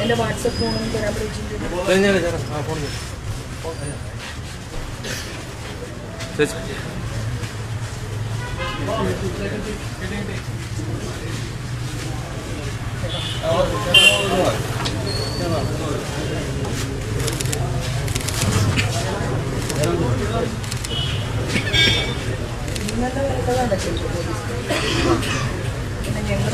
എന്റെ വാട്സപ്പ് ഫോണും തരാൻ ഇന്നത്തെ വരക്കതാണ് ഞങ്ങൾ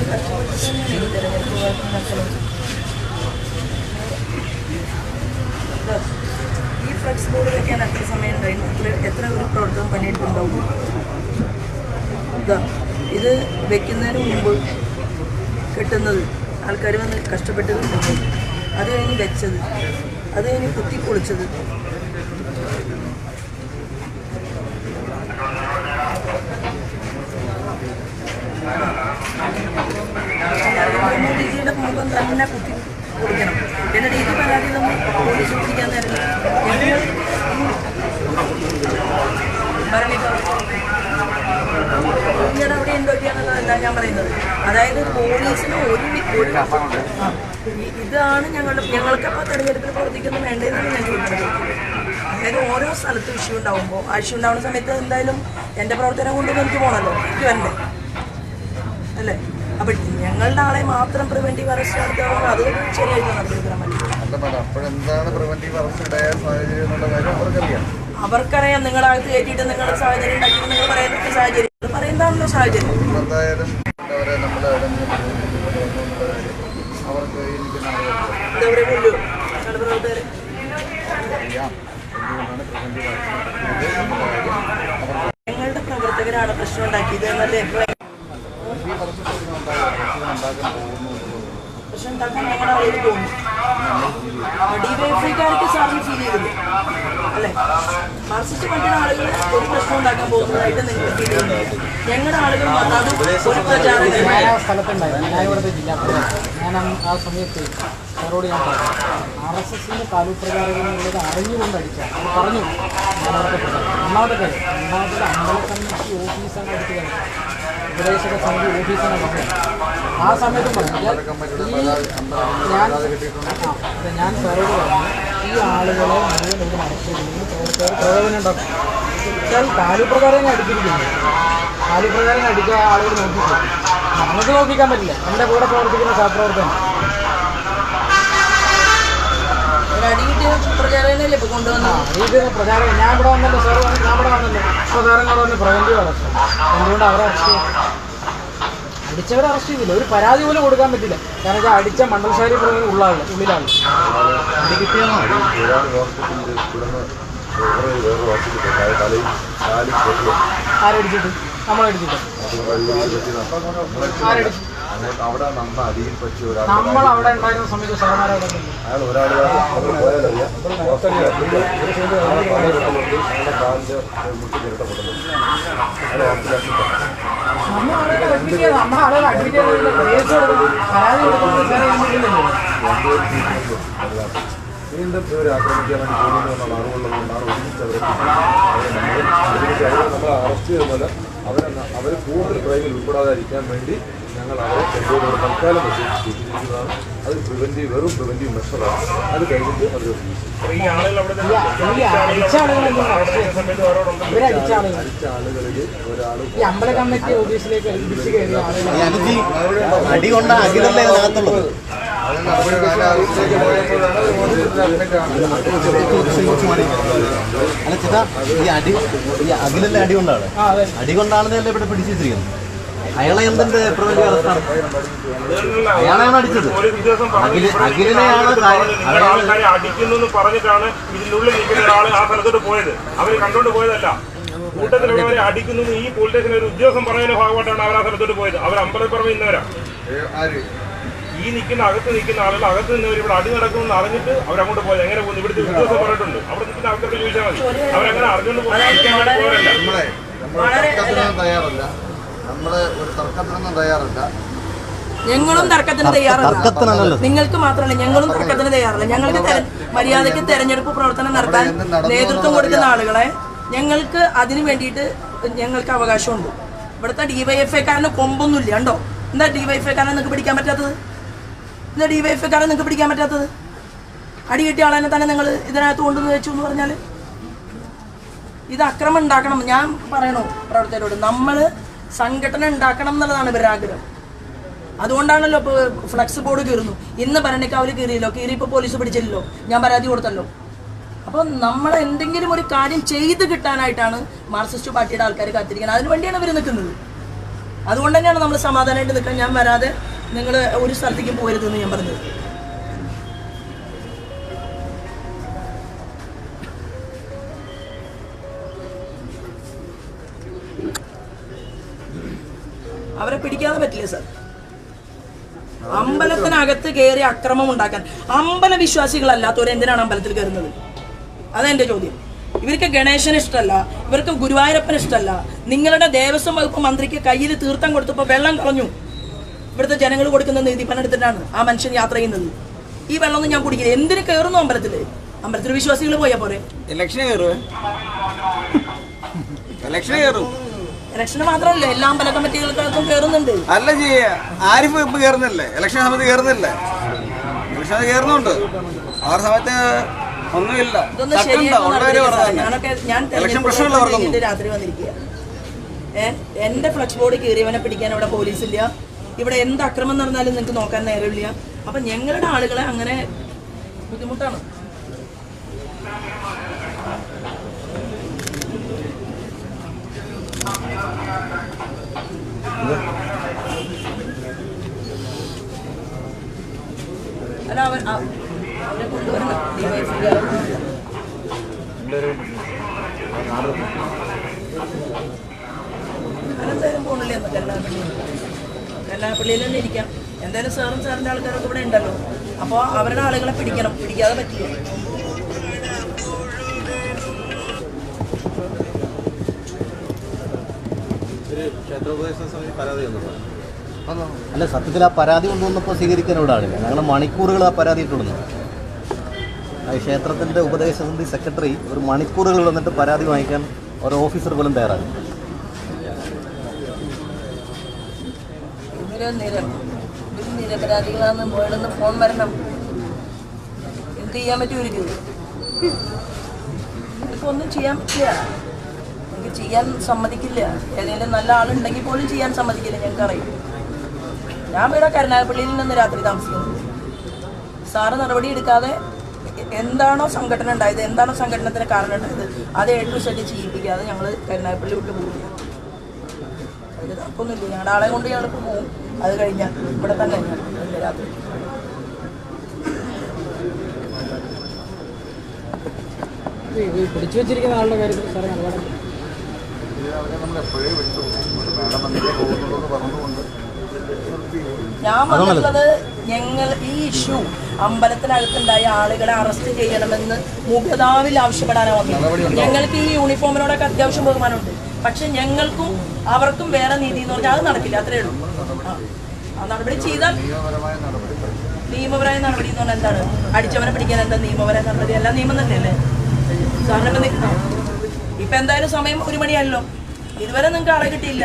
ഈ ഈ ഫ്ലക്സ് ബോർഡ് വയ്ക്കാൻ എത്ര സമയം എത്ര ഒരു പ്രവർത്തനം പണിയിട്ടുണ്ടാവും ഇത് വെക്കുന്നതിന് മുമ്പ് കിട്ടുന്നത് ആൾക്കാർ വന്ന് കഷ്ടപ്പെട്ട് കിട്ടുന്നത്. അത് കഴിഞ്ഞ് വെച്ചത്. അത് കഴിഞ്ഞ് കുത്തി പൊളിച്ചത്. മുഖം തന്നെ കുത്തി കൊടുക്കണം. എന്നിട്ട് ഇത് പരാതി നമ്മൾ പോലീസ് പിടിക്കാൻ നേരം ഇന്ത്യയുടെ അവിടെ എന്തൊക്കെയാണെന്നല്ല ഞാൻ പറയുന്നത്. അതായത് പോലീസിന് ഒരു ഇതാണ് ഞങ്ങളുടെ ഞങ്ങൾക്കപ്പോൾ തെരഞ്ഞെടുപ്പിൽ പ്രവർത്തിക്കുന്നു വേണ്ടതെന്നാണ് ഞാൻ അതായത് ഓരോ സ്ഥലത്തും ഇഷ്യൂ ഉണ്ടാവുമ്പോൾ ആ ഇഷ്യൂ ഉണ്ടാവുന്ന സമയത്ത് എന്തായാലും എന്റെ പ്രവർത്തനം കൊണ്ടൊന്നും എനിക്ക് പോകണമല്ലോ എനിക്ക് വരണ്ടേ? അപ്പൊ ഞങ്ങളുടെ ആളെ മാത്രം പ്രിവെന്റീവ് അറസ്റ്റ് നടത്തുക അത് ശരിയായിട്ട് നടത്തിയെടുക്കാൻ പറ്റില്ല. അവർക്കറിയാം. നിങ്ങളുടെ അകത്ത് കയറ്റിയിട്ട് നിങ്ങളുടെ സാഹചര്യം ഉണ്ടാക്കിയിട്ട് നിങ്ങൾ പറയുന്ന സാഹചര്യം. പറയുന്നതാണല്ലോ സാഹചര്യം. ഇതവരെ കൊല്ലു ഞങ്ങളുടെ പ്രവർത്തകരെ? പ്രവർത്തകരാണ് പ്രശ്നം ഉണ്ടാക്കിയത് എന്നല്ലേ? അറസ്റ്റ് ഉണ്ടാക്കാൻ പോകുന്നു പ്രശ്നം ഉണ്ടാക്കാൻ ഞങ്ങളുടെ ആളുകൾ തോന്നുന്നു ഡിവൈഎഫ്ഐക്കാർക്ക് സാറിന് ഫീൽ ചെയ്തില്ല അല്ലേ? മാർക്സിസ്റ്റ് പാർട്ടിയുടെ ആളുകൾ ഒരു പ്രശ്നം ഉണ്ടാക്കാൻ പോകുന്നതായിട്ട് നിങ്ങൾക്ക് ഫീൽ ചെയ്യുന്നു ഞങ്ങളുടെ ആളുകൾ അത് ഒരു പ്രചാരണം ഞാൻ സ്ഥലത്തുണ്ടായിരുന്നു. ഞാൻ ഇവിടുത്തെ ജില്ലാ ഞാൻ ആ സമയത്ത് സാറോട് ഞാൻ പറഞ്ഞു ആർ എസ് എസിന്റെ താലൂപ്രകാരങ്ങളുള്ളത് അറിഞ്ഞുകൊണ്ട് അടിച്ചാൽ പറഞ്ഞു. ഞാൻ കാര്യം രണ്ടാമത്തെ ഒന്നാമത്തെ കാര്യം രണ്ടാമത്തെ അമ്പല കമ്മിറ്റി ഓഫീസാണ് എടുത്ത് കഴിഞ്ഞത് ഉപദേശക സമിതി ഓഫീസിനെ പറഞ്ഞു ആ സമയത്ത് പറഞ്ഞാൽ ഈ ഞാൻ അതെ ഞാൻ സാറോട് പറഞ്ഞു ഈ ആളുകളെ മുഴുവൻ ഇവിടെ നടത്തിയിരുന്നു പ്രവർത്തകർ പ്രയോജനം ഉണ്ടാക്കും വെച്ചാൽ താലൂപ്രകാരം അടിച്ചിരിക്കുന്നത് താലൂപ്രകാരം അടിക്കാൻ ആളുകൾ നോക്കിക്കും. നമുക്ക് നോക്കിക്കാൻ പറ്റില്ല. എന്റെ കൂടെ പ്രവർത്തിക്കുന്ന സഹപ്രവർത്തകൻ. ഇപ്പൊ കൊണ്ടുവന്നത്? ഇത് ഞാൻ ഇവിടെ വന്നല്ലോ സാർ വന്നു ഞാൻ ഇവിടെ വന്നല്ലോ. പ്രചാരങ്ങൾ വന്ന് പ്രവന്റീവ് അറസ്റ്റ് എന്തുകൊണ്ട് അവരെ അറസ്റ്റ് അടിച്ചവരെ അറസ്റ്റ് ചെയ്തില്ല. ഒരു പരാതി പോലും കൊടുക്കാൻ പറ്റില്ല. കാരണം വെച്ചാൽ അടിച്ച മണ്ഡലശാരി പ്രകൃതി ഉള്ളാൾ ഉള്ളിലാണ് ആരടിച്ചിട്ട്? നമ്മളടിച്ചിട്ട്. ആരടിച്ചു? അവിടെ നമ്മൾ അടിയിൽ പറ്റിയ ഒരാൾ നമ്മൾ അവിടെ ഉണ്ടായിരുന്ന സമയത്ത് സാറന്മാരെ അവിടെ നിന്നു. അയാൾ ഒരാൾ പോയാലറിയാം കാലിന്റെ മുട്ടി അയാൾ ഹോസ്പിറ്റലിൽ വീണ്ടും ഇവർ ആക്രമിക്കാൻ വേണ്ടി പോകുന്നു എന്നുള്ള അറിവുള്ളതുകൊണ്ടാണ് ഒരുമിച്ച് അവരെ നമ്മൾ ഒരുമിച്ച് അവരെ നമ്മൾ അറസ്റ്റ് ചെയ്യുന്നത് അവരെ അവർ കൂടുതൽ ക്രൈമിൽ ഉൾപ്പെടാതിരിക്കാൻ വേണ്ടി ഞങ്ങൾ അവരെ ചെറുതോട് തൽക്കാലം സൂചിപ്പിച്ചിരിക്കുന്നതാണ് അത് പ്രിവെന്റീവ് വെറും പ്രിവെന്റീവ് മെഷറാണ് അത് കഴിഞ്ഞിട്ട് അത് അടിച്ച ആളുകളിൽ ഒരാൾ ഈ അമ്പല കമ്മിറ്റി ഓഫീസിലേക്ക് ഏൽപ്പിച്ച് കയറിയ ആളുകൾ അടി കൊണ്ട അഖിലല്ലേ ആണ് അല്ല ചേട്ടാ ഈ അടി ഈ അഖിലല്ലേ അടി കൊണ്ടാണ്? ആ അടി കൊണ്ടാണെന്നല്ലേ ഇവിടെ പിടിച്ചിരിക്കുന്നത്? അയാളെ എന്തിന്റെ വലിയ അറസ്റ്റാണ് അയാളെയാണ് അടിച്ചത്. അഖില അഖിലിനെയാണ് അടിക്കുന്നു പറഞ്ഞിട്ടാണ് ഇതിനുള്ളിൽ നിൽക്കുന്ന ഒരാൾ ആ സ്ഥലത്തോട്ട് പോയത്. അവർ കണ്ടോണ്ട് പോയതല്ല. കൂട്ടത്തിലുള്ളവരെ അടിക്കുന്നു ഈ പോലീസ് സ്റ്റേഷനിൽ ഒരു ഉദ്യോഗസ്ഥൻ പറയുന്ന ഭാഗമായിട്ടാണ് അവർ ആ സ്ഥലത്തോട്ട് പോയത്. അവർ അമ്പലപ്പുറമെ ഇന്നവരാ. ആര് ഈ നിൽക്കുന്ന അകത്ത് നിൽക്കുന്ന ആളുകൾ അകത്ത് നിന്നവർ ഇവിടെ അടി നടക്കുമെന്ന് അറിഞ്ഞിട്ട് അവരങ്ങോട്ട് പോയത്. എങ്ങനെ പോകുന്നു? ഇവിടുത്തെ ഉദ്യോഗസ്ഥർ പറഞ്ഞിട്ടുണ്ട്. അവിടെ നിൽക്കുന്ന ആൾക്കാർക്ക് ചോദിച്ചാൽ മതി. അവരങ്ങനെ അറിഞ്ഞുകൊണ്ട് പോകാൻ പോരല്ല നമ്മളെ നമ്മൾ ഒരു തർക്കത്തിനൊന്നും തയ്യാറല്ല. ഞങ്ങളും തർക്കത്തിന്. തയ്യാറല്ല. നിങ്ങൾക്ക് മാത്രമല്ല ഞങ്ങളും തർക്കത്തിന് തയ്യാറല്ല. ഞങ്ങൾക്ക് തെര- മര്യാദയ്ക്ക് തെരഞ്ഞെടുപ്പ് പ്രവർത്തനം നടത്താൻ നേതൃത്വം കൊടുക്കുന്ന ആളുകളെ ഞങ്ങൾക്ക് അതിനു വേണ്ടിയിട്ട് ഞങ്ങൾക്ക് അവകാശമുണ്ട്. ഇവിടുത്തെ ഡിവൈഎഫ്ഐക്കാരന് കൊമ്പൊന്നുമില്ല കണ്ടോ? എന്താ ഡിവൈഫൈക്കാരനെ നിങ്ങൾക്ക് പിടിക്കാൻ പറ്റാത്തത്? എന്താ ഡിവൈഫൈക്കാരനെ നിങ്ങൾക്ക് പിടിക്കാൻ പറ്റാത്തത്? അടി കിട്ടിയ ആളെ തന്നെ നിങ്ങൾ ഇതിനകത്ത് കൊണ്ടുവന്ന് വെച്ചു എന്ന് പറഞ്ഞാൽ ഇത് അക്രമം ഉണ്ടാക്കണം. ഞാൻ പറയണോ പ്രവർത്തകരോട്? നമ്മൾ സംഘടന ഉണ്ടാക്കണം എന്നുള്ളതാണ് ഇവരുടെ ആഗ്രഹം. അതുകൊണ്ടാണല്ലോ ഇപ്പോൾ ഫ്ലക്സ് ബോർഡ് കീറുന്നു. ഇന്ന് ഭരണിക്കാവിൽ കീറിയല്ലോ കീറിയപ്പോൾ പോലീസ് പിടിച്ചില്ലല്ലോ. ഞാൻ പരാതി കൊടുത്തല്ലോ. അപ്പോൾ നമ്മൾ എന്തെങ്കിലും ഒരു കാര്യം ചെയ്ത് കിട്ടാനായിട്ടാണ് മാർക്സിസ്റ്റ് പാർട്ടിയുടെ ആൾക്കാർ കാത്തിരിക്കുന്നത്. അതിന് വേണ്ടിയാണ് ഇവർ നിൽക്കുന്നത്. അതുകൊണ്ട് തന്നെയാണ് നമ്മൾ സമാധാനമായിട്ട് നിൽക്കാൻ ഞാൻ വരാതെ നിങ്ങൾ ഒരു സ്ഥലത്തേക്കും പോരുതെന്ന് ഞാൻ പറഞ്ഞത്. അവരെ പിടിക്കാതെ പറ്റില്ല സാർ? അമ്പലത്തിനകത്ത് കയറി അക്രമം ഉണ്ടാക്കാൻ. അമ്പല വിശ്വാസികളല്ലാത്തവരെ എന്തിനാണ് അമ്പലത്തിൽ കയറുന്നത്? അതെന്റെ ചോദ്യം. ഇവർക്ക് ഗണേശന് ഇഷ്ടമല്ല ഇവർക്ക് ഗുരുവായൂരപ്പൻ ഇഷ്ടമല്ല. നിങ്ങളുടെ ദേവസ്വം വകുപ്പ് മന്ത്രിക്ക് കയ്യിൽ തീർത്ഥം കൊടുത്തപ്പോൾ വെള്ളം കളഞ്ഞു. ഇവിടുത്തെ ജനങ്ങൾ കൊടുക്കുന്ന നീതിപ്പണം എടുത്തിട്ടാണ് ആ മനുഷ്യൻ യാത്ര ചെയ്യുന്നത്. ഈ വെള്ളമൊന്നും ഞാൻ കുടിക്കില്ല. എന്തിനു കയറുന്നു അമ്പലത്തിൽ അമ്പലത്തിൽ വിശ്വാസികൾ പോയാ പോരെ? ഇലക്ഷന് കയറുവേ. ഇലക്ഷന് കയറും. ഇലക്ഷന് മാത്രമല്ല എല്ലാ അമ്പല കമ്മിറ്റികൾക്കകത്തും കയറുന്നുണ്ട് അല്ല ചെയ്യ ആരിഫ് ഇപ്പൊ കയറുന്നില്ലേ ഇലക്ഷൻ സമയത്ത് കയറുന്നില്ലേ ഇലക്ഷൻ സമയത്ത് കയറുന്നുണ്ട് ആ സമയത്ത് ഒന്നുമില്ല. പറഞ്ഞു ഇലക്ഷൻ വർക്കൊന്നും കഴിഞ്ഞിട്ട് രാത്രി വന്നിരിക്കുക. ഏഹ് എന്റെ ഫ്ലക്സ് ബോർഡ് കയറിയവനെ പിടിക്കാൻ ഇവിടെ പോലീസ് ഇല്ല ഇവിടെ എന്ത് അക്രമം നടന്നാലും നിങ്ങൾക്ക് നോക്കാൻ നേരമില്ല. അപ്പൊ ഞങ്ങളുടെ ആളുകളെ അങ്ങനെ ബുദ്ധിമുട്ടാണ്. അല്ല അവർ അ- അവരെ കൊണ്ടുവരണം. ഡിവൈഎഫ്ഐക്കാരെ ഞാനെന്തായാലും പോണില്ല എന്ന് കല്ലാപ്പള്ളിയിൽ കല്ലാപ്പള്ളിയിൽ തന്നെ ഇരിക്കാം. എന്തായാലും സാറും സാറിന്റെ ആൾക്കാരൊക്കെ ഇവിടെ ഉണ്ടല്ലോ. അപ്പോൾ അവരുടെ ആളുകളെ പിടിക്കണം. പിടിക്കാതെ പറ്റില്ല? അല്ല സത്യത്തിൽ ആ പരാതി കൊണ്ടുവന്നപ്പോൾ ആളില്ല. ഞങ്ങൾ മണിക്കൂറുകൾ ആ പരാതി ഇട്ടിടുന്നു. ക്ഷേത്രത്തിന്റെ ഉപദേശ സമിതി സെക്രട്ടറി ഒരു മണിക്കൂറുകൾ വന്നിട്ട് പരാതി വാങ്ങിക്കാൻ ഒരു ഓഫീസർ പോലും തയ്യാറാണ് നിരപരാധികളാന്ന് ഫോൺ വരണം. ചെയ്യാൻ ചെയ്യാൻ പറ്റില്ല. ചെയ്യാൻ സമ്മതിക്കില്ല. ഏതെങ്കിലും നല്ല ആളുണ്ടെങ്കിൽ പോലും ചെയ്യാൻ സമ്മതിക്കില്ല ഞങ്ങൾക്ക് അറിയാം ഞാൻ ഇവിടെ കരുനാഗപ്പള്ളിയിൽ നിന്ന് രാത്രി താമസിക്കുന്നു. സാറ് നടപടി എടുക്കാതെ എന്താണോ സംഘടന ഉണ്ടായത് എന്താണോ സംഘടനത്തിന് കാരണം ഉണ്ടായത് അത് ഏറ്റവും ശരി ചെയ്യിപ്പിക്കാതെ ഞങ്ങൾ കരുനാഗപ്പള്ളി വിട്ട് പോകില്ല അതിൽ തപ്പൊന്നുമില്ല ഞങ്ങളുടെ ആളെ കൊണ്ട് ഞങ്ങളിപ്പോൾ പോകും അത് കഴിഞ്ഞാൽ ഇവിടെ തന്നെ രാത്രി. പിടിച്ചു വെച്ചിരിക്കുന്ന ആളുടെ കാര്യത്തിൽ സാറേ നിലപാട് ഞാൻ വന്നിട്ടുള്ളത് ഞങ്ങൾ ഈ ഇഷ്യൂ അമ്പലത്തിനകത്തുണ്ടായ ആളുകളെ അറസ്റ്റ് ചെയ്യണമെന്ന് മുഖതാവിൽ ആവശ്യപ്പെടാനാണ് വന്നത്. ഞങ്ങൾക്ക് ഈ യൂണിഫോമിനോടൊക്കെ അത്യാവശ്യം ബഹുമാനമുണ്ട്. പക്ഷെ ഞങ്ങൾക്കും അവർക്കും വേറെ നീതി എന്ന് പറഞ്ഞാൽ അത് നടക്കില്ല അത്രേ ഉള്ളൂ. ആ. നടപടി ചെയ്താൽ നിയമപരമായ നടപടി എന്ന് പറഞ്ഞാൽ എന്താണ്? അടിച്ചവനെ പിടിക്കാൻ എന്താ നിയമപരമായ നടപടി? എല്ലാം നിയമം തന്നെയല്ലേ? സാറിന് ഇപ്പൊ എന്തായാലും സമയം ഒരു മണിയല്ലോ ഇതുവരെ നിങ്ങൾക്ക് ആളെ കിട്ടിയില്ല.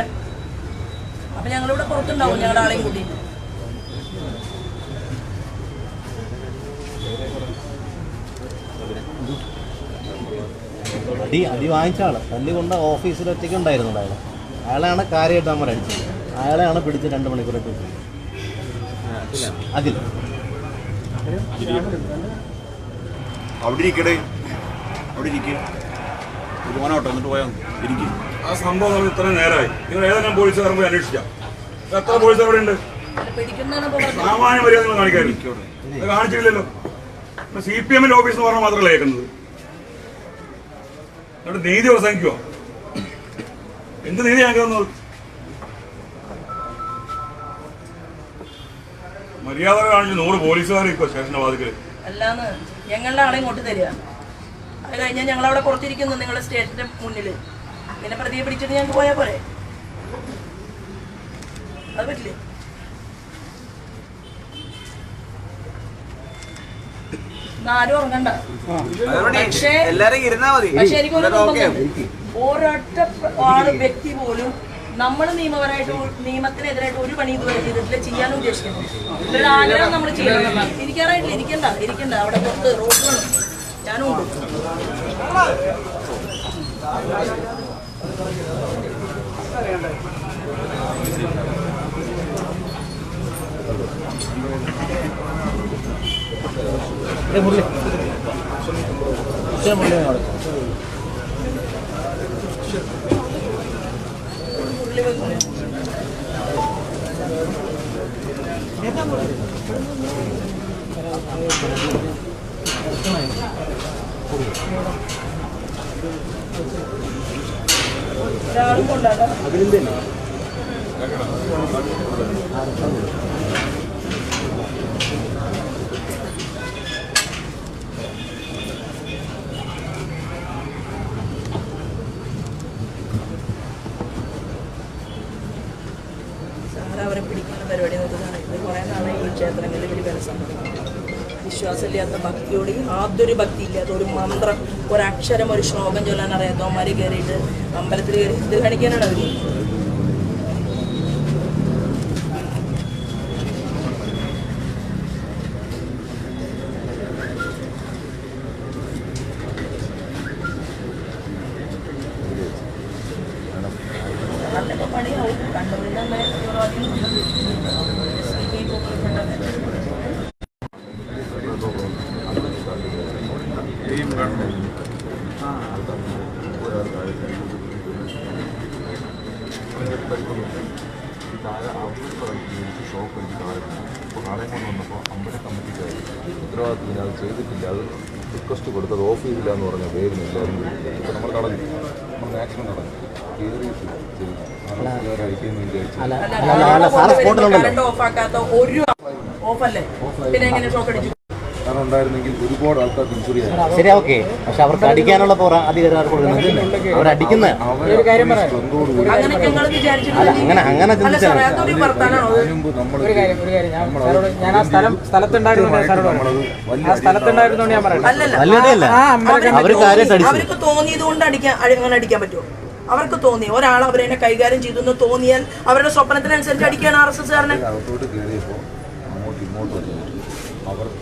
അപ്പൊ ഞങ്ങളിവിടെ പുറത്തുണ്ടാവും ഞങ്ങളുടെ ആളെയും കൂട്ടി. അടി അടി വാങ്ങിച്ച ആൾ തല്ലി കൊണ്ട് ഓഫീസിൽ ഒറ്റയ്ക്ക് ഉണ്ടായിരുന്നു അയാൾ അയാളെയാണ് കാര്യമായിട്ട് നമ്മൾ അടിച്ചത്. അയാളെയാണ് പിടിച്ച് രണ്ട് മണിക്കൂറായിട്ട്. അതിൽ അവിടെ ഇരിക്കടേ. അവിടെ ഇരിക്കുക ഒരു മോനോട്ടോ എന്നിട്ട് പോയാൽ ഇരിക്കും. ആ സംഭവം നമ്മൾ ഇത്രയും നേരമായി നിങ്ങൾ ഏതെങ്കിലും പോലീസുകാരൻ പോയി അന്വേഷിക്കാം. എത്ര പോലീസ് അവിടെ ഉണ്ട്. സാമാന്യ മര്യാദ നിങ്ങൾ കാണിക്കാറില്ല കാണിച്ചില്ലല്ലോ സി പി എമ്മിന്റെ ഓഫീസ് എന്ന് പറഞ്ഞാൽ മാത്രമല്ല കേൾക്കുന്നത്? എന്നിട്ട് നീതി അവസാനിക്കുമോ എന്ത് നീതി ഞങ്ങൾക്ക് തന്നത്? മര്യാദ കാണിച്ച് നൂറ് പോലീസുകാർ ഇപ്പൊ സ്റ്റേഷന്റെ വാതിക്കൽ? ഞങ്ങളുടെ ആളെ ഇങ്ങോട്ട് തരിക. അത് കഴിഞ്ഞാൽ ഞങ്ങൾ അവിടെ പുറത്തിരിക്കുന്നു നിങ്ങളുടെ സ്റ്റേഷന്റെ മുന്നിൽ പിന്നെ പ്രതിയെ പിടിച്ചിട്ട് ഞങ്ങൾക്ക് പോയാൽ പോരെ? അത് പറ്റില്ലേ? ആരും ഉറങ്ങണ്ട. പക്ഷേ എല്ലാരും ഇരുന്നാ മതി. പക്ഷെ നിർബന്ധമുണ്ട്. ഒരൊറ്റ ആൾ വ്യക്തി പോലും നമ്മൾ നിയമപരമായിട്ട് നിയമത്തിനെതിരായിട്ട് ഒരു പണി ഇതുവരെ ചെയ്തിട്ടില്ല ചെയ്യാനും ഉദ്ദേശിക്കുന്നു ഇവരുടെ ആഗ്രഹം നമ്മൾ ചെയ്യണം ഇരിക്കാറായിട്ടില്ല ഇരിക്കണ്ട ഇരിക്കണ്ട അവിടെ പുറത്ത് റോഡിലാണ് ഞാനും ഉണ്ട് ഉള്ളി വെക്കും. ഒരാളും കൊണ്ടാക്കാം സാറ് അവരെ പിടിക്കുന്ന പരിപാടി നോക്കുന്നതാണ് ഇത് കുറേ നാളെ ഈ ക്ഷേത്രങ്ങളിൽ ഇവർ ബലസമ്മതം വിശ്വാസമില്ലാത്ത ഭക്തിയോട് യാതൊരു ഭക്തി ഇല്ലാത്ത ഒരു മന്ത്രം ഒരക്ഷരം ഒരു ശ്ലോകം ചൊല്ലാൻ അറിയാത്തവന്മാർ കയറിയിട്ട് അമ്പലത്തിൽ കയറി ഇത് കാണിക്കാനാണ് അവർ അതിന്റെ പണിയാവും കണ്ണൂരിൽ തന്നെ ഷോപ്പ് എനിക്ക് താഴെ കൊണ്ട് വന്നപ്പോൾ അമ്പല കമ്മിറ്റിക്കാർ ഉത്തരവാദിത്തത്തിന് അത് ചെയ്തിട്ടില്ല അത് റിക്വസ്റ്റ് കൊടുത്തത് ഓഫ് ചെയ്തില്ല എന്ന് പറഞ്ഞ പേരിന് എല്ലാവരും ഇപ്പോൾ നമ്മൾ തടഞ്ഞു നമ്മൾ മാക്സിമം തടഞ്ഞു കയറിയിട്ട് ചെയ്തു അയക്കുമെന്ന് വിചാരിച്ചു അല്ല. അല്ല. അല്ല സാറ് സ്പോട്ടിലുണ്ടല്ലോ കറണ്ട് ഓഫാക്കാത്ത ഒരു ഓഫല്ലേ? പിന്നെ എങ്ങനെ ഷോക്ക് അടിച്ചു? കാരണം ഉണ്ടായിരുന്നെങ്കിൽ ഒരുപാട് ശരി ഓക്കെ. പക്ഷെ അവർക്ക് അടിക്കാനുള്ള പോറ അധികാരം ആർക്ക് അവർ അവരടിക്കുന്ന ഒരു കാര്യം പറയാം. അങ്ങനെ അങ്ങനെ അവർക്ക് തോന്നിയത് കൊണ്ട് അടിക്കാൻ അങ്ങനെ അടിക്കാൻ പറ്റുമോ? അവർക്ക് തോന്നി. ഒരാൾ അവരെന്നെ കൈകാര്യം ചെയ്തു എന്ന് തോന്നിയാൽ അവരുടെ സ്വപ്നത്തിനനുസരിച്ച് അടിക്കാൻ ആർ എസ് എസ് കാരനെ. വന്നിട്ട് അവർക്ക്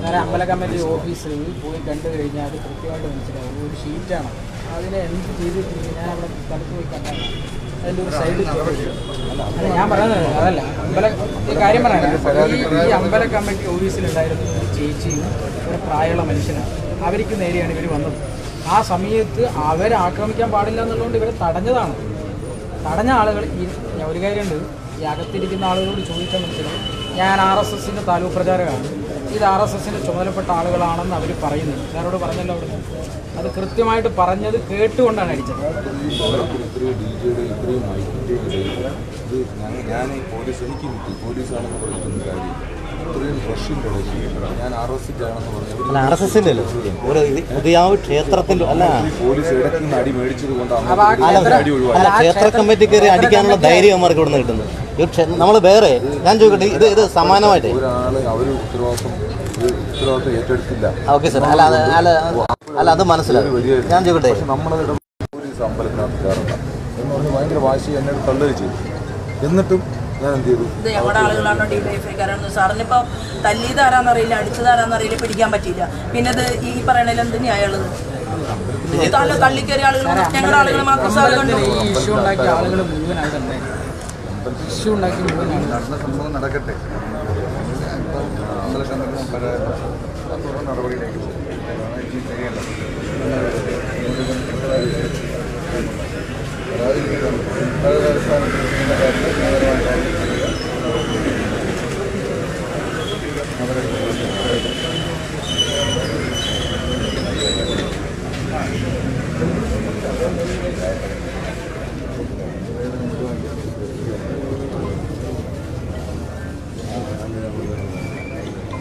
സാറേ അമ്പല കമ്മിറ്റി ഓഫീസിൽ പോയി കണ്ടു കഴിഞ്ഞാൽ അത് കൃത്യമായിട്ട് മനസ്സിലാവും. ഒരു ഷീറ്റാണ്. അതിനെ എന്ത് ചെയ്തിട്ടില്ല ഞാൻ അവിടെ സ്ഥലത്ത് പോയി കണ്ടാണ് അതിന്റെ ഒരു സൈഡ് അല്ല ഞാൻ പറയുന്നത് അതല്ല. അമ്പല ഈ കാര്യം പറയാനാണ് ഈ അമ്പല കമ്മിറ്റി ഓഫീസിലുണ്ടായിരുന്ന ഒരു ചേച്ചിയും ഒരു പ്രായമുള്ള മനുഷ്യനാണ്. അവർക്ക് നേരെയാണ് ഇവർ വന്നത്. ആ സമയത്ത് അവരെ ആക്രമിക്കാൻ പാടില്ല എന്നുള്ളതുകൊണ്ട് ഇവരെ തടഞ്ഞതാണ്. തടഞ്ഞ ആളുകൾ ഈ ഒരു കാര്യമുണ്ട്. ഈ അകത്തിരിക്കുന്ന ആളുകളോട് ചോദിച്ചാൽ മനസ്സിലാവും. ഞാൻ ആർ എസ് എസിന്റെ താലൂക്ക് പ്രചാരകമാണ് ഇത് ആർ എസ് എസിന്റെ ചുമതലപ്പെട്ട ആളുകളാണെന്ന് അവർ പറയുന്നു സാറോട് പറഞ്ഞല്ലോ അവിടെ അത് കൃത്യമായിട്ട് പറഞ്ഞത് കേട്ടുകൊണ്ടാണ് അടിച്ചത്. ഞാൻ പോലീസ് എനിക്ക് കിട്ടി. പോലീസാണെന്ന് പറഞ്ഞിട്ടൊന്നും കാര്യം അല്ല ആർ എസ് എസിന്റെ ഒരു പുതിയാവ് ക്ഷേത്രത്തിൽ അല്ല. അല്ല ക്ഷേത്ര കമ്മിറ്റി കയറി അടിക്കാനുള്ള ധൈര്യം അവർക്ക് ഇവിടെ നിന്ന് കിട്ടുന്നത് നമ്മൾ വേറെ ഞാൻ ചോദിക്കട്ടെ ഇത് ഇത് സമാനമായിട്ട്? ഓക്കെ സാർ അല്ല അല്ല അല്ല അത് മനസ്സിലായി. ഞാൻ ചോദിക്കട്ടെ. നമ്മളത് അമ്പലത്തിനകത്ത് കയറണ്ട. എന്ന് പറഞ്ഞ് ഭയങ്കര വാശി എന്നെ തള്ളുകയും ചെയ്തു. എന്നിട്ടും ഞാൻ എന്ത് ചെയ്തു ഇത് ഞങ്ങളുടെ ആളുകളാണോ ഡിവൈഎഫ്ഐക്കാരാണെന്ന് സാറിന് ഇപ്പോൾ തല്ലിയത് ആരാന്നറിയില്ല അടിച്ചത് ആരാന്നറിയില്ല പിടിക്കാൻ പറ്റിയില്ല. പിന്നെ ഇത് ഈ പറയണതിൽ എന്ത് ന്യായമുള്ളത് തല്ല തള്ളിക്കയറിയ ആളുകൾ ഞങ്ങളുടെ ആളുകൾ മാത്രം സാർ കണ്ടു? ഈ ഇഷ്യൂ ഉണ്ടാക്കിയ ആളുകൾ മുഴുവൻ അവിടെ തന്നെ. ഇഷ്യൂ ഉണ്ടാക്കി മുഴുവൻ ആളുകൾ നടന്ന സംഭവം നടക്കട്ടെ. ഇപ്പം അമ്പല കമ്മിറ്റി നടപടിയിലേക്ക് പോകും ചെയ്യേണ്ടത് വരാതിരിക്കണം. അത് അടിസ്ഥാനത്തിൽ ചെയ്യുന്ന കാര്യത്തിൽ നിയമപരമായിട്ടാണ്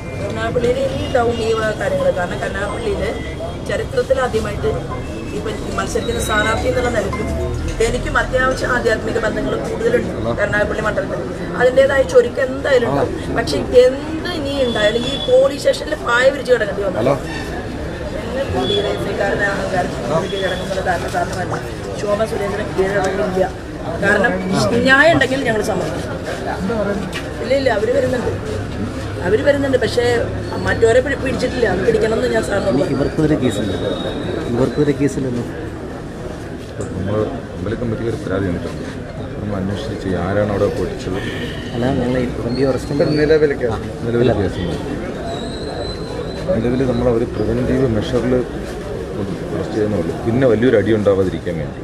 കരുനാഗപ്പള്ളിയിൽ ഈ ഡൗൺ ഈ കാര്യങ്ങൾ കാരണം കന്നാപ്പള്ളിയിൽ ചരിത്രത്തിൽ ആദ്യമായിട്ട് ഇപ്പം മത്സരിക്കുന്ന സ്ഥാനാർത്ഥി എന്നുള്ള നിലയ്ക്കും എനിക്കും അത്യാവശ്യം ആധ്യാത്മിക ബന്ധങ്ങൾ കൂടുതലുണ്ട് കരുനാഗപ്പള്ളി മണ്ഡലത്തിൽ. അതിന്റെതായ ചൊരുക്കം എന്തായാലും ഉണ്ടാവും പക്ഷെ എന്ത് ഇനി ഉണ്ടായാലും ഈ പോലീസ് സ്റ്റേഷനിൽ പായ വിരിച്ച് കിടക്കേണ്ടി വന്നു. ഡിവൈഎഫ്ഐക്കാരനെ അഹങ്കാരത്തിൽ കിടക്കുന്നത് കാരണം സാറിന് ശോഭ സുരേന്ദ്രൻ കീഴടങ്ങില്ല കാരണം ന്യായം ഉണ്ടെങ്കിൽ ഞങ്ങൾ സമ്മതിക്കും. ഇല്ല ഇല്ല അവർ വരുന്നുണ്ട്. അവർ വരുന്നുണ്ട് പക്ഷേ മറ്റോരെ പിടി- പിടിച്ചിട്ടില്ല. അത് പിടിക്കണമെന്ന് ഞാൻ സാറിനോട് കേസില്ല ഇവർക്കെതിരെ കേസില്ലെന്ന് നമ്മൾ അമ്പല കമ്മിറ്റിക്ക് ഒരു പരാതി നമ്മൾ അന്വേഷിച്ച് ആരാണ് അവിടെ പൊട്ടിച്ചത് അല്ല ഞങ്ങൾ നിലവിൽ കേസുണ്ട് നിലവിൽ നമ്മൾ അവർ പ്രിവെന്റീവ് മെഷറിൽ അറസ്റ്റ് ചെയ്യുന്നുള്ളൂ പിന്നെ വലിയൊരു അടി ഉണ്ടാവാതിരിക്കാൻ വേണ്ടി.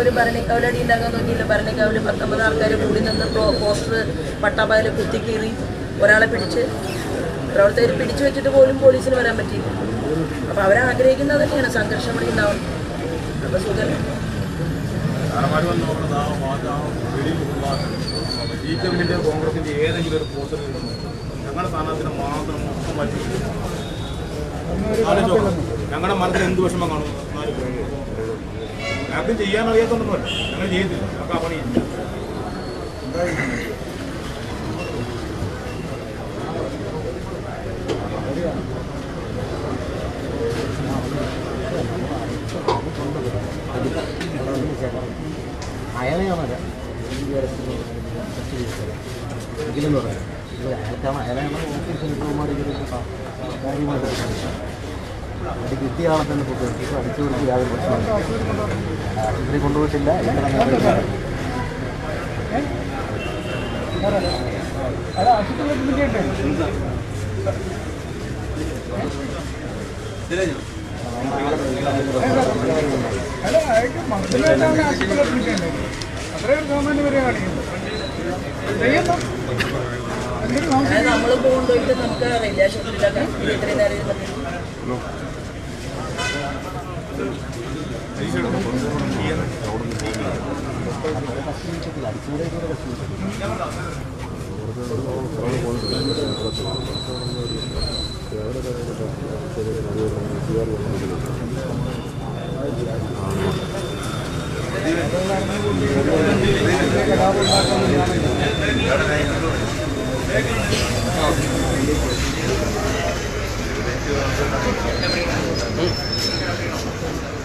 അവർ ഭരണിക്കാവിൽ അടി ഉണ്ടാക്കാൻ നോക്കിയില്ല. ഭരണിക്കാവിൽ പത്തൊമ്പത് ആൾക്കാർ കൂടി നിന്ന് പോസ്റ്റർ പട്ടാപ്പായിൽ കുത്തിക്കീറി ഒരാളെ പിടിച്ച് പ്രവർത്തകർ പിടിച്ചു വെച്ചിട്ട് പോലും പോലീസിന് വരാൻ പറ്റിയില്ല. അപ്പോൾ അവരാഗ്രഹിക്കുന്നത് തന്നെയാണ് സംഘർഷം ഇവിടെ ഉണ്ടാവണം അപ്പോൾ സുഖം ഞങ്ങളുടെ ഞങ്ങളുടെ മനസ്സിൽ എന്ത് വിഷമം കാണും? ഞങ്ങൾക്ക് ചെയ്യാൻ അറിയാത്തൊന്നുമല്ല ഞങ്ങൾ ചെയ്യത്തില്ല ഞങ്ങൾക്ക് ആ പണിയില്ല. അയാളെയാണല്ല എങ്കിലും പറയാം. അയാൾക്കാണ് അയലയാണ് ഓഫീസിൽ കാര്യമായിട്ട് അത് കിട്ടിയ ആളെ തന്നെ വെച്ചിട്ട് അടിച്ചു കൊടുത്ത് യാതൊരു പ്രശ്നമില്ല ആശുപത്രി കൊണ്ടുപോയിട്ടില്ല ഇവിടെ നിന്ന് അതായത് നമ്മൾ കൊണ്ടുപോയിട്ട് നമുക്ക് അറിയില്ല ആശുപത്രിയിലൊക്കെ ഇത്രയും നേരം ഇരുന്നിട്ട് സാറൊന്നും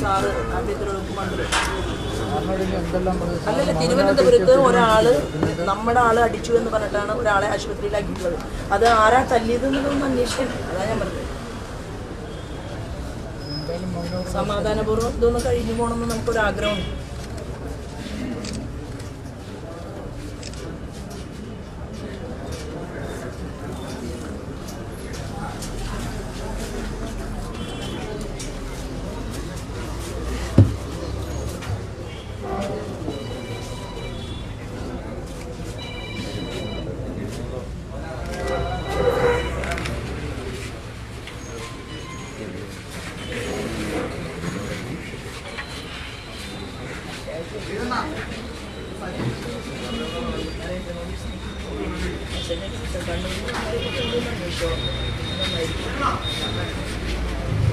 സാറ് അല്ലല്ല തിരുവനന്തപുരത്ത് ഒരാൾ നമ്മുടെ ആൾ അടിച്ചു എന്ന് പറഞ്ഞിട്ടാണ് ഒരാളെ ആശുപത്രിയിലാക്കിയിട്ടുള്ളത്. അത് ആരാ തല്ലിയത് എന്നുള്ളതൊന്നും അന്വേഷിക്കണം. അതാ ഞാൻ പറഞ്ഞത്. സമാധാനപൂർവം ഇതൊന്ന് കഴിഞ്ഞു പോകണമെന്ന് നമുക്കൊരു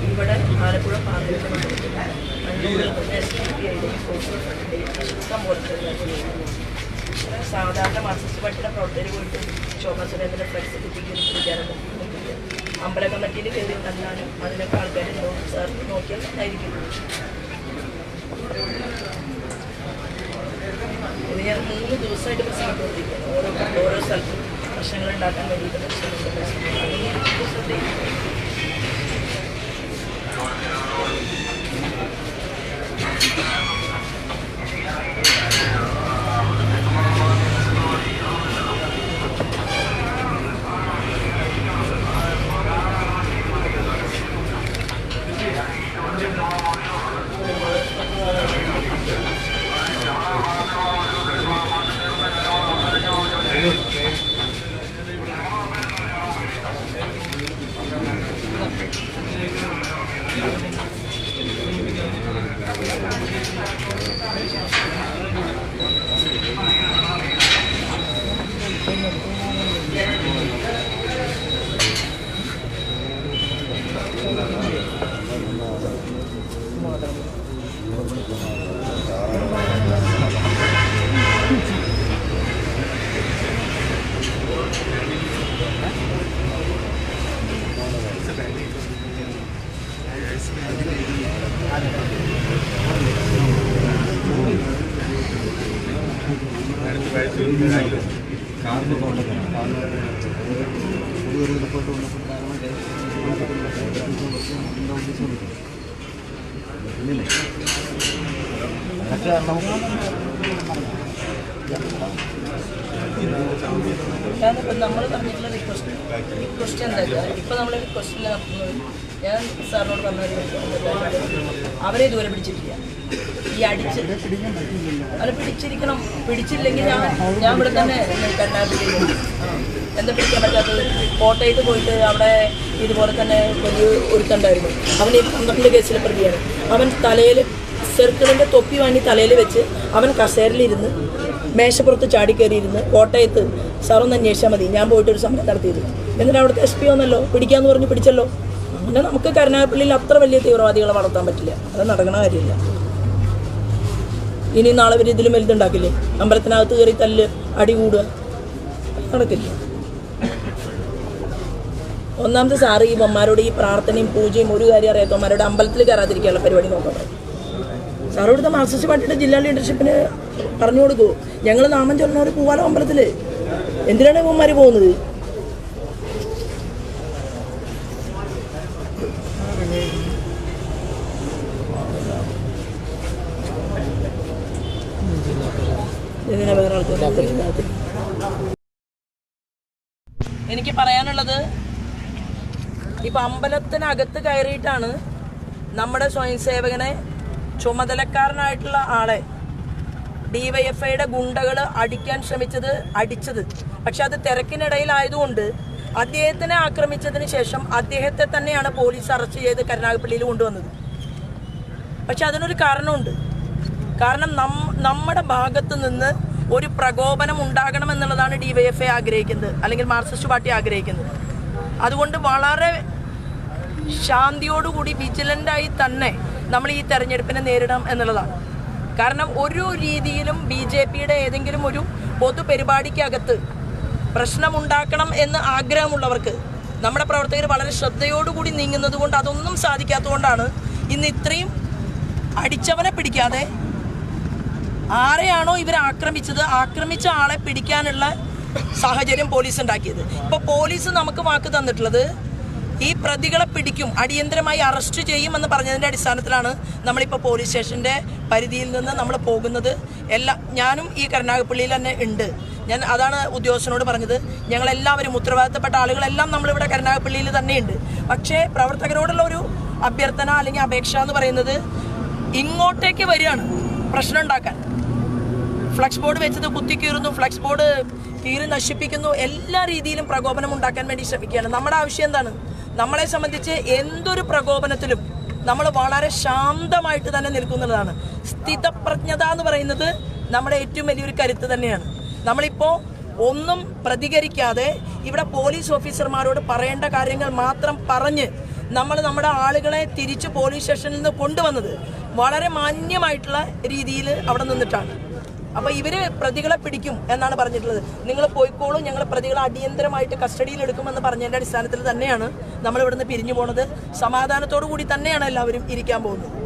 ഇവിടെ ആലപ്പുഴ പാർലമെന്റ് പോലെ സാധാരണ മാർക്സിസ്റ്റ് പാർട്ടിയുടെ പ്രവർത്തകർ പോയിട്ട് ശോഭാ സുരേന്ദ്രന്റെ ഫ്ലക്സ് വിചാരം അമ്പല കമ്മിറ്റിയിൽ കയറി തന്നാലും അതിനൊക്കെ ആൾക്കാർ സാർ നോക്കിയാൽ നന്നായിരിക്കും. ഞാൻ മൂന്ന് ദിവസമായിട്ട് പ്രസംഗിച്ചുകൊണ്ടിരിക്കുകയാണ് ഓരോ ഓരോ സ്ഥലത്തും പ്രശ്നങ്ങൾ ഉണ്ടാക്കാൻ കഴിയുന്ന പ്രശ്നങ്ങൾ അതൊന്നും കാരണം ഇപ്പം നമ്മൾ പറഞ്ഞിട്ടുള്ള റിക്വസ്റ്റ് റിക്വസ്റ്റ് എന്താ വെച്ചാൽ ഇപ്പം നമ്മൾ റിക്വസ്റ്റിൽ ഞാൻ സാറിനോട് പറഞ്ഞ. അവരെ ദൂരെ പിടിച്ചിട്ടില്ല. ഈ അടിച്ച് അവരെ പിടിച്ചിരിക്കണം പിടിച്ചില്ലെങ്കിൽ ഞാൻ ഞാൻ ഇവിടെ തന്നെ കർണാടകയിൽ എന്താ പിടിക്കാൻ പറ്റാത്തത്? കോട്ടയത്ത് പോയിട്ട് അവിടെ ഇതുപോലെ തന്നെ വലിയ ഒരുത്തുണ്ടായിരുന്നു അവൻ ഈ പന്ത്രണ്ട് കേസിലെ പ്രതിയാണ്. അവൻ തലയിൽ സർക്കിളിന്റെ തൊപ്പി വാങ്ങി തലയിൽ വെച്ച് അവൻ കസേരയിലിരുന്ന് മേശപ്പുറത്ത് ചാടിക്കയറിയിരുന്ന് കോട്ടയത്ത് സാറൊന്ന് അന്വേഷിച്ചാൽ മതി. ഞാൻ പോയിട്ട് ഒരു സമരം നടത്തിയത്. എന്നിട്ട് അവിടുത്തെ എസ് പി ഒന്നല്ലോ പിടിക്കാമെന്ന് പറഞ്ഞ് പിടിച്ചല്ലോ? അങ്ങനെ നമുക്ക് കരുനാഗപ്പള്ളിയിൽ അത്ര വലിയ തീവ്രവാദികളെ വളർത്താൻ പറ്റില്ല. അത് നടക്കണ കാര്യമില്ല. ഇനി നാളെ വരെ ഇതിലും വലുതുണ്ടാക്കില്ലേ? അമ്പലത്തിനകത്ത് കയറി തല്ല് അടി കൂടുക. നടക്കില്ല. ഒന്നാമത്തെ സാറ് ഈ ബൊമ്മാരോട് ഈ പ്രാർത്ഥനയും പൂജയും ഒരു കാര്യം അറിയാത്തവന്മാരോട് അമ്പലത്തിൽ കയറാതിരിക്കാനുള്ള പരിപാടി നോക്കാൻ പറയും. സാറ് ഇവിടുത്തെ മാർക്സിസ്റ്റ് പാർട്ടിയുടെ ജില്ലാ ലീഡർഷിപ്പിന് പറഞ്ഞു കൊടുക്കൂ ഞങ്ങൾ നാമം ചൊല്ലുന്നവർ പൂവാല അമ്പലത്തിൽ എന്തിനാണ് ഇവന്മാർ പോകുന്നത്? എന്തിനാ വേറെ ആൾക്കാർ എനിക്ക് പറയാനുള്ളത് ഇപ്പൊ അമ്പലത്തിനകത്ത് കയറിയിട്ടാണ് നമ്മുടെ സ്വയം സേവകനെ ചുമതലക്കാരനായിട്ടുള്ള ആളെ ഡിവൈഎഫ്ഐയുടെ ഗുണ്ടകൾ അടിക്കാൻ ശ്രമിച്ചത് അടിച്ചത്. പക്ഷെ അത് തിരക്കിനിടയിലായതുകൊണ്ട് അദ്ദേഹത്തിനെ ആക്രമിച്ചതിന് ശേഷം അദ്ദേഹത്തെ തന്നെയാണ് പോലീസ് അറസ്റ്റ് ചെയ്ത് കരുനാഗപ്പള്ളിയിൽ കൊണ്ടുവന്നത്. പക്ഷെ അതിനൊരു കാരണമുണ്ട്. കാരണം നമ്മുടെ ഭാഗത്ത് നിന്ന് ഒരു പ്രകോപനം ഉണ്ടാകണം എന്നുള്ളതാണ് ഡിവൈഎഫ്ഐ ആഗ്രഹിക്കുന്നത് അല്ലെങ്കിൽ മാർക്സിസ്റ്റ് പാർട്ടി ആഗ്രഹിക്കുന്നത്. അതുകൊണ്ട് വളരെ ശാന്തിയോടുകൂടി വിജിലന്റായി തന്നെ നമ്മൾ ഈ തെരഞ്ഞെടുപ്പിനെ നേരിടണം എന്നുള്ളതാണ്. കാരണം ഒരു രീതിയിലും ബി ജെ പിയുടെ ഏതെങ്കിലും ഒരു പൊതുപരിപാടിക്കകത്ത് പ്രശ്നമുണ്ടാക്കണം എന്ന് ആഗ്രഹമുള്ളവർക്ക് നമ്മുടെ പ്രവർത്തകർ വളരെ ശ്രദ്ധയോടുകൂടി നീങ്ങുന്നത് കൊണ്ട് അതൊന്നും സാധിക്കാത്തതുകൊണ്ടാണ് ഇന്ന് ഇത്രയും അടിച്ചവനെ പിടിക്കാതെ ആരെയാണോ ഇവർ ആക്രമിച്ചത് ആക്രമിച്ച ആളെ പിടിക്കാനുള്ള സാഹചര്യം പോലീസ് ഉണ്ടാക്കിയത് ഇപ്പൊ പോലീസ് നമുക്ക് വാക്ക് തന്നിട്ടുള്ളത് ഈ പ്രതികളെ പിടിക്കും അടിയന്തരമായി അറസ്റ്റ് ചെയ്യുമെന്ന് പറഞ്ഞതിന്റെ അടിസ്ഥാനത്തിലാണ് നമ്മളിപ്പോൾ പോലീസ് സ്റ്റേഷന്റെ പരിധിയിൽ നിന്ന് നമ്മൾ പോകുന്നത്. എല്ലാ ഞാനും ഈ കരുനാഗപ്പള്ളിയിൽ തന്നെ ഉണ്ട്. ഞാൻ അതാണ് ഉദ്യോഗസ്ഥനോട് പറഞ്ഞത്. ഞങ്ങളെല്ലാവരും ഉത്തരവാദിത്തപ്പെട്ട ആളുകളെല്ലാം നമ്മളിവിടെ കരുനാഗപ്പള്ളിയിൽ തന്നെയുണ്ട് പക്ഷേ പ്രവർത്തകരോടുള്ള ഒരു അഭ്യർത്ഥന അല്ലെങ്കിൽ അപേക്ഷ എന്ന് പറയുന്നത് ഇങ്ങോട്ടേക്ക് വരികയാണ് പ്രശ്നം ഉണ്ടാക്കാൻ. ഫ്ലക്സ് ബോർഡ് വെച്ചത് കുത്തിക്കീറുന്നു ഫ്ലക്സ് ബോർഡ് തീരെ നശിപ്പിക്കുന്നു എല്ലാ രീതിയിലും പ്രകോപനം ഉണ്ടാക്കാൻ വേണ്ടി ശ്രമിക്കുകയാണ്. നമ്മുടെ ആവശ്യം എന്താണ്? നമ്മളെ സംബന്ധിച്ച് എന്തൊരു പ്രകോപനത്തിലും നമ്മൾ വളരെ ശാന്തമായിട്ട് തന്നെ നിൽക്കുന്നതാണ്. സ്ഥിതപ്രജ്ഞത എന്ന് പറയുന്നത് നമ്മുടെ ഏറ്റവും വലിയൊരു കരുത്ത് തന്നെയാണ്. നമ്മളിപ്പോൾ ഒന്നും പ്രതികരിക്കാതെ ഇവിടെ പോലീസ് ഓഫീസർമാരോട് പറയേണ്ട കാര്യങ്ങൾ മാത്രം പറഞ്ഞ് നമ്മൾ നമ്മുടെ ആളുകളെ തിരിച്ച് പോലീസ് സ്റ്റേഷനിൽ നിന്ന് കൊണ്ടുവന്നത് വളരെ മാന്യമായിട്ടുള്ള രീതിയിൽ അവിടെ നിന്നിട്ടാണ്. അപ്പൊ ഇവർ പ്രതികളെ പിടിക്കും എന്നാണ് പറഞ്ഞിട്ടുള്ളത്. നിങ്ങൾ പോയിക്കോളും ഞങ്ങൾ പ്രതികളെ അടിയന്തരമായിട്ട് കസ്റ്റഡിയിൽ എടുക്കുമെന്ന് പറഞ്ഞതിന്റെ അടിസ്ഥാനത്തിൽ തന്നെയാണ് നമ്മൾ ഇവിടുന്ന് പിരിഞ്ഞു പോണത്. സമാധാനത്തോടു കൂടി തന്നെയാണ് എല്ലാവരും ഇരിക്കാൻ പോകുന്നത്.